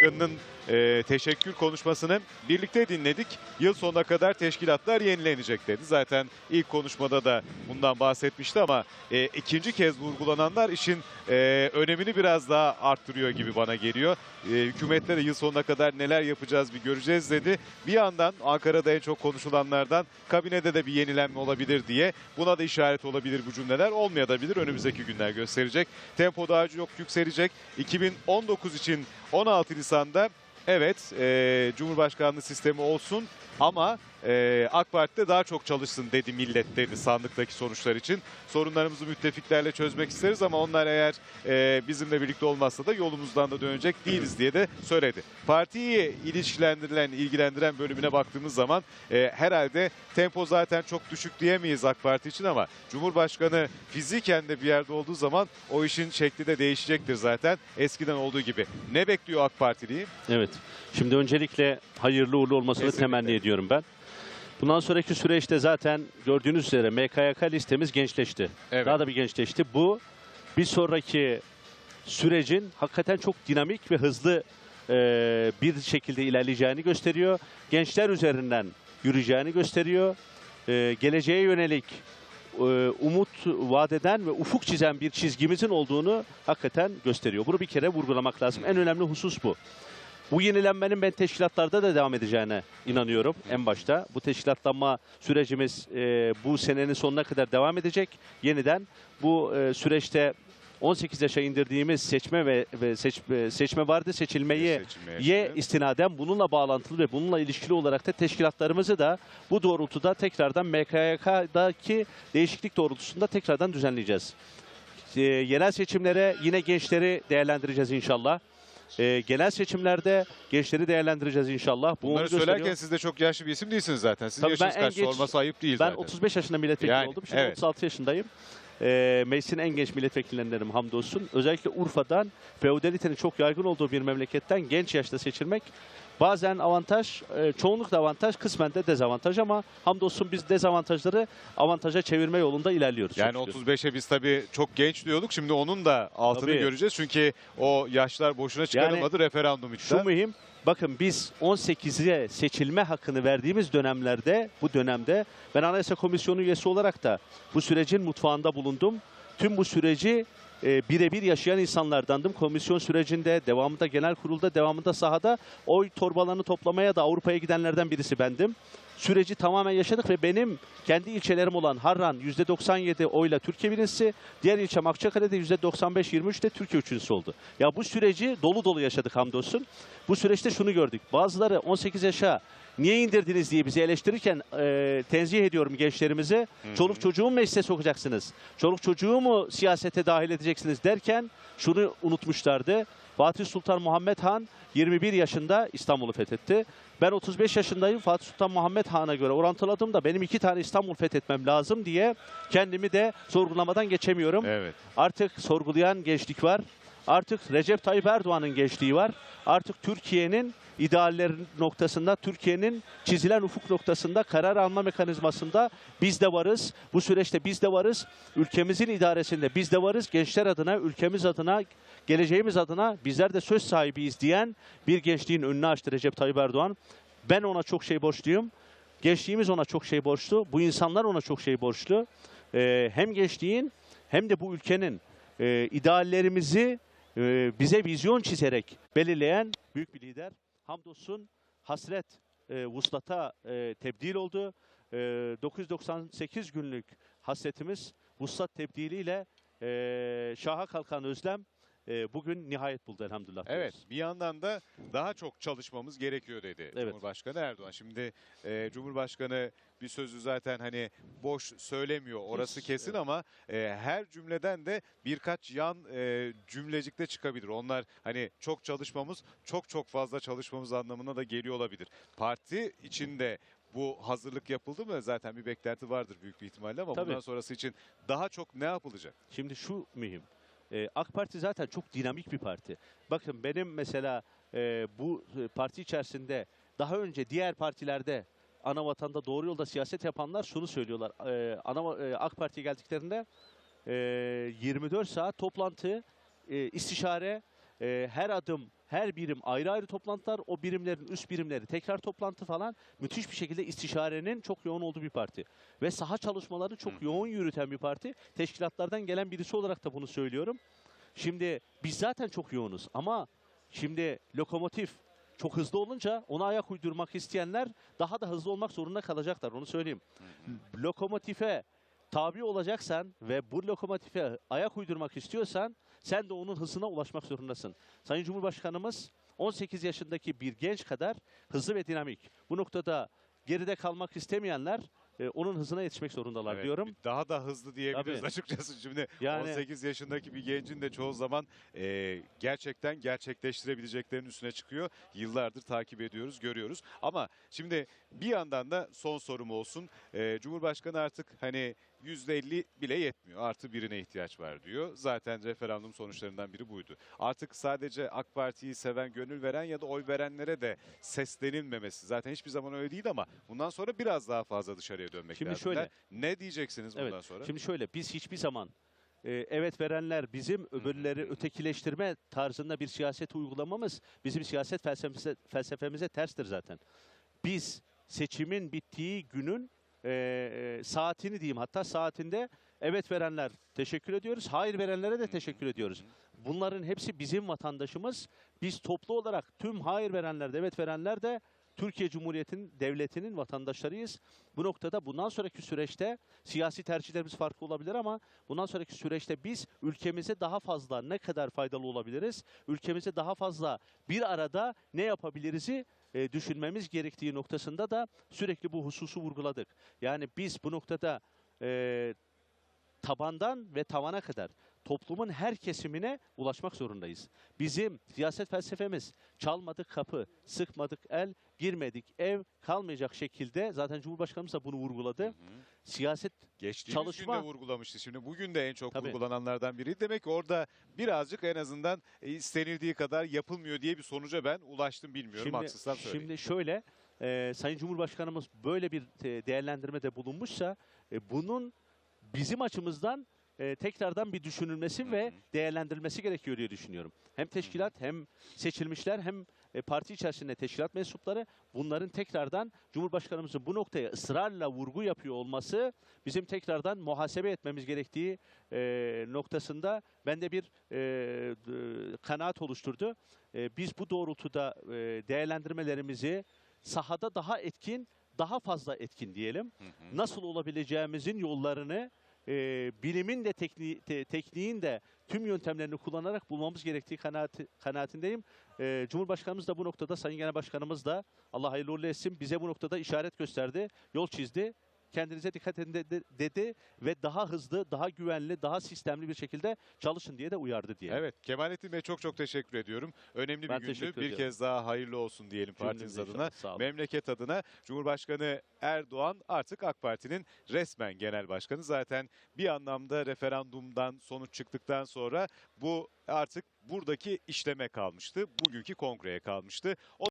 Cumhurbaşkanı'nın e, teşekkür konuşmasını birlikte dinledik. Yıl sonuna kadar teşkilatlar yenilenecek dedi. Zaten ilk konuşmada da bundan bahsetmişti ama e, ikinci kez vurgulananlar işin e, önemini biraz daha arttırıyor gibi bana geliyor. E, hükümetle de yıl sonuna kadar neler yapacağız bir göreceğiz dedi. Bir yandan Ankara'da en çok konuşulanlardan kabinede de bir yenilenme olabilir diye buna da işaret olabilir bu cümleler. Olmayabilir önümüzdeki günler gösterecek. Tempo daha çok yükselecek. 2019 için 16 Hasan'da evet e, Cumhurbaşkanlığı sistemi olsun ama e, AK Parti'de daha çok çalışsın dedi millet dedi sandıktaki sonuçlar için. Sorunlarımızı müttefiklerle çözmek isteriz ama onlar eğer e, bizimle birlikte olmazsa da yolumuzdan da dönecek değiliz diye de söyledi. Partiyi ilişkilendirilen, ilgilendiren bölümüne baktığımız zaman e, herhalde tempo zaten çok düşük diyemeyiz AK Parti için ama Cumhurbaşkanı fiziken de bir yerde olduğu zaman o işin şekli de değişecektir zaten eskiden olduğu gibi. Ne bekliyor AK Partiliği? Evet. Şimdi öncelikle hayırlı uğurlu olmasını Kesinlikle. temenni ediyorum ben. Bundan sonraki süreçte zaten gördüğünüz üzere MKYK listemiz gençleşti. Evet. Daha da bir gençleşti. Bu bir sonraki sürecin hakikaten çok dinamik ve hızlı e, bir şekilde ilerleyeceğini gösteriyor. Gençler üzerinden yürüyeceğini gösteriyor. E, geleceğe yönelik e, umut vaat eden ve ufuk çizen bir çizgimizin olduğunu hakikaten gösteriyor. Bunu bir kere vurgulamak lazım. En önemli husus bu. Bu yenilenmenin ben teşkilatlarda da devam edeceğine inanıyorum en başta. Bu teşkilatlanma sürecimiz e, bu senenin sonuna kadar devam edecek. Yeniden bu e, süreçte 18 yaşa indirdiğimiz seçme ve, ve seç, e, seçme vardı seçilmeyi ye istinaden bununla bağlantılı ve bununla ilişkili olarak da teşkilatlarımızı da bu doğrultuda tekrardan MKYK'daki değişiklik doğrultusunda tekrardan düzenleyeceğiz. E, yerel seçimlere yine gençleri değerlendireceğiz inşallah. E, genel seçimlerde gençleri değerlendireceğiz inşallah. Bu Bunları gösteriyor. söylerken siz de çok yaşlı bir isim değilsiniz zaten. Sizin Tabii ben yaşınız en kaç geç- sorması ayıp değil Ben zaten. 35 yaşında milletvekili Yani, oldum. Şimdi evet. 36 yaşındayım. Ee, meclisin en genç milletvekillerindenim hamdolsun. Özellikle Urfa'dan feodalitenin çok yaygın olduğu bir memleketten genç yaşta seçilmek bazen avantaj, e, çoğunlukla avantaj, kısmen de dezavantaj ama hamdolsun biz dezavantajları avantaja çevirme yolunda ilerliyoruz. Yani çok şükür. 35'e biz tabii çok genç diyorduk. Şimdi onun da altını Tabii. göreceğiz. Çünkü o yaşlar boşuna çıkarılmadı referandum için. Şu mühim, bakın biz 18'e seçilme hakkını verdiğimiz dönemlerde, bu dönemde ben Anayasa Komisyonu üyesi olarak da bu sürecin mutfağında bulundum. Tüm bu süreci e, birebir yaşayan insanlardandım. Komisyon sürecinde, devamında genel kurulda, devamında sahada oy torbalarını toplamaya da Avrupa'ya gidenlerden birisi bendim. Süreci tamamen yaşadık ve benim kendi ilçelerim olan Harran %97 oyla Türkiye birincisi, diğer ilçem Akçakale'de %95-23 de Türkiye üçüncüsü oldu. Ya bu süreci dolu dolu yaşadık hamdolsun. Bu süreçte şunu gördük. Bazıları 18 yaşa niye indirdiniz diye bizi eleştirirken e, tenzih ediyorum gençlerimize. Çoluk çocuğu mu meclise sokacaksınız? Çoluk çocuğu mu siyasete dahil edeceksiniz derken şunu unutmuşlardı. Fatih Sultan Muhammed Han 21 yaşında İstanbul'u fethetti. Ben 35 yaşındayım. Fatih Sultan Muhammed Han'a göre orantıladığımda benim iki tane İstanbul fethetmem lazım diye kendimi de sorgulamadan geçemiyorum. Evet. Artık sorgulayan gençlik var. Artık Recep Tayyip Erdoğan'ın gençliği var. Artık Türkiye'nin idealler noktasında, Türkiye'nin çizilen ufuk noktasında karar alma mekanizmasında biz de varız. Bu süreçte biz de varız. Ülkemizin idaresinde biz de varız. Gençler adına, ülkemiz adına, geleceğimiz adına bizler de söz sahibiyiz diyen bir gençliğin önünü açtı Recep Tayyip Erdoğan. Ben ona çok şey borçluyum. Gençliğimiz ona çok şey borçlu. Bu insanlar ona çok şey borçlu. Ee, hem gençliğin hem de bu ülkenin e, ideallerimizi e, bize vizyon çizerek belirleyen büyük bir lider. Hamdolsun hasret e, vuslata e, tebdil oldu. E, 998 günlük hasretimiz vuslat tebdiliyle e, şaha kalkan özlem e, bugün nihayet buldu elhamdülillah. Evet diyoruz. bir yandan da daha çok çalışmamız gerekiyor dedi Evet. Cumhurbaşkanı Erdoğan. Şimdi e, Cumhurbaşkanı bir sözü zaten hani boş söylemiyor orası Hiç, kesin evet. ama e, her cümleden de birkaç yan e, cümlecik de çıkabilir. Onlar hani çok çalışmamız çok çok fazla çalışmamız anlamına da geliyor olabilir. Parti içinde bu hazırlık yapıldı mı? Zaten bir beklenti vardır büyük bir ihtimalle ama Tabii. bundan sonrası için daha çok ne yapılacak? Şimdi şu mühim. Ee, AK Parti zaten çok dinamik bir parti. Bakın benim mesela e, bu e, parti içerisinde daha önce diğer partilerde ana vatanda doğru yolda siyaset yapanlar şunu söylüyorlar. Ee, ana e, AK Parti'ye geldiklerinde e, 24 saat toplantı, e, istişare e, her adım, her birim ayrı ayrı toplantılar, o birimlerin üst birimleri tekrar toplantı falan müthiş bir şekilde istişarenin çok yoğun olduğu bir parti. Ve saha çalışmalarını çok Hı. yoğun yürüten bir parti. Teşkilatlardan gelen birisi olarak da bunu söylüyorum. Şimdi biz zaten çok yoğunuz ama şimdi lokomotif çok hızlı olunca ona ayak uydurmak isteyenler daha da hızlı olmak zorunda kalacaklar onu söyleyeyim. Lokomotife tabi olacaksan ve bu lokomotife ayak uydurmak istiyorsan sen de onun hızına ulaşmak zorundasın. Sayın Cumhurbaşkanımız 18 yaşındaki bir genç kadar hızlı ve dinamik. Bu noktada geride kalmak istemeyenler e, onun hızına yetişmek zorundalar Evet, diyorum. Daha da hızlı diyebiliriz Tabii. açıkçası. Şimdi Yani 18 yaşındaki bir gencin de çoğu zaman e, gerçekten gerçekleştirebileceklerinin üstüne çıkıyor. Yıllardır takip ediyoruz, görüyoruz. Ama şimdi bir yandan da son sorum olsun. E, Cumhurbaşkanı artık hani %50 bile yetmiyor. Artı birine ihtiyaç var diyor. Zaten referandum sonuçlarından biri buydu. Artık sadece AK Parti'yi seven, gönül veren ya da oy verenlere de seslenilmemesi. Zaten hiçbir zaman öyle değil ama bundan sonra biraz daha fazla dışarıya dönmek Şimdi lazım. şöyle. Ne, diyeceksiniz bundan Evet, sonra? Şimdi şöyle biz hiçbir zaman e, evet verenler bizim öbürleri ötekileştirme tarzında bir siyaset uygulamamız bizim siyaset felsefemize, felsefemize terstir zaten. Biz seçimin bittiği günün e, e, saatini diyeyim hatta saatinde evet verenler teşekkür ediyoruz. Hayır verenlere de teşekkür ediyoruz. Bunların hepsi bizim vatandaşımız. Biz toplu olarak tüm hayır verenler de evet verenler de Türkiye Cumhuriyeti'nin devletinin vatandaşlarıyız. Bu noktada bundan sonraki süreçte siyasi tercihlerimiz farklı olabilir ama bundan sonraki süreçte biz ülkemize daha fazla ne kadar faydalı olabiliriz? Ülkemize daha fazla bir arada ne yapabiliriz'i e, düşünmemiz gerektiği noktasında da sürekli bu hususu vurguladık. Yani biz bu noktada e, tabandan ve tavana kadar toplumun her kesimine ulaşmak zorundayız. Bizim siyaset felsefemiz çalmadık kapı, sıkmadık el, girmedik ev kalmayacak şekilde zaten Cumhurbaşkanımız da bunu vurguladı. Hı hı. Siyaset Geçtiğimiz Çalışma- gün de vurgulamıştı. Şimdi bugün de en çok Tabii. vurgulananlardan biri. Demek ki orada birazcık en azından e, istenildiği kadar yapılmıyor diye bir sonuca ben ulaştım bilmiyorum. Haksızsam söyleyin. Şimdi şöyle, e, Sayın Cumhurbaşkanımız böyle bir e, değerlendirmede bulunmuşsa e, bunun bizim açımızdan e, tekrardan bir düşünülmesi Hı ve değerlendirilmesi gerekiyor diye düşünüyorum. Hem teşkilat hem seçilmişler hem e, parti içerisinde teşkilat mensupları bunların tekrardan Cumhurbaşkanımızın bu noktaya ısrarla vurgu yapıyor olması bizim tekrardan muhasebe etmemiz gerektiği e, noktasında bende bir e, kanaat oluşturdu. E, biz bu doğrultuda e, değerlendirmelerimizi sahada daha etkin, daha fazla etkin diyelim. Hı hı. Nasıl olabileceğimizin yollarını e, bilimin de tekni, te- tekniğin de tüm yöntemlerini kullanarak bulmamız gerektiği kanaati, kanaatindeyim. E, Cumhurbaşkanımız da bu noktada, Sayın Genel Başkanımız da Allah hayırlı uğurlu etsin bize bu noktada işaret gösterdi, yol çizdi. Kendinize dikkat edin dedi, dedi ve daha hızlı, daha güvenli, daha sistemli bir şekilde çalışın diye de uyardı diye. Evet Kemalettin Bey çok çok teşekkür ediyorum. Önemli Ben bir gündü. Bir kez daha hayırlı olsun diyelim partiniz adına. Memleket adına Cumhurbaşkanı Erdoğan artık AK Parti'nin resmen genel başkanı. Zaten bir anlamda referandumdan sonuç çıktıktan sonra bu artık buradaki işleme kalmıştı. Bugünkü kongreye kalmıştı. O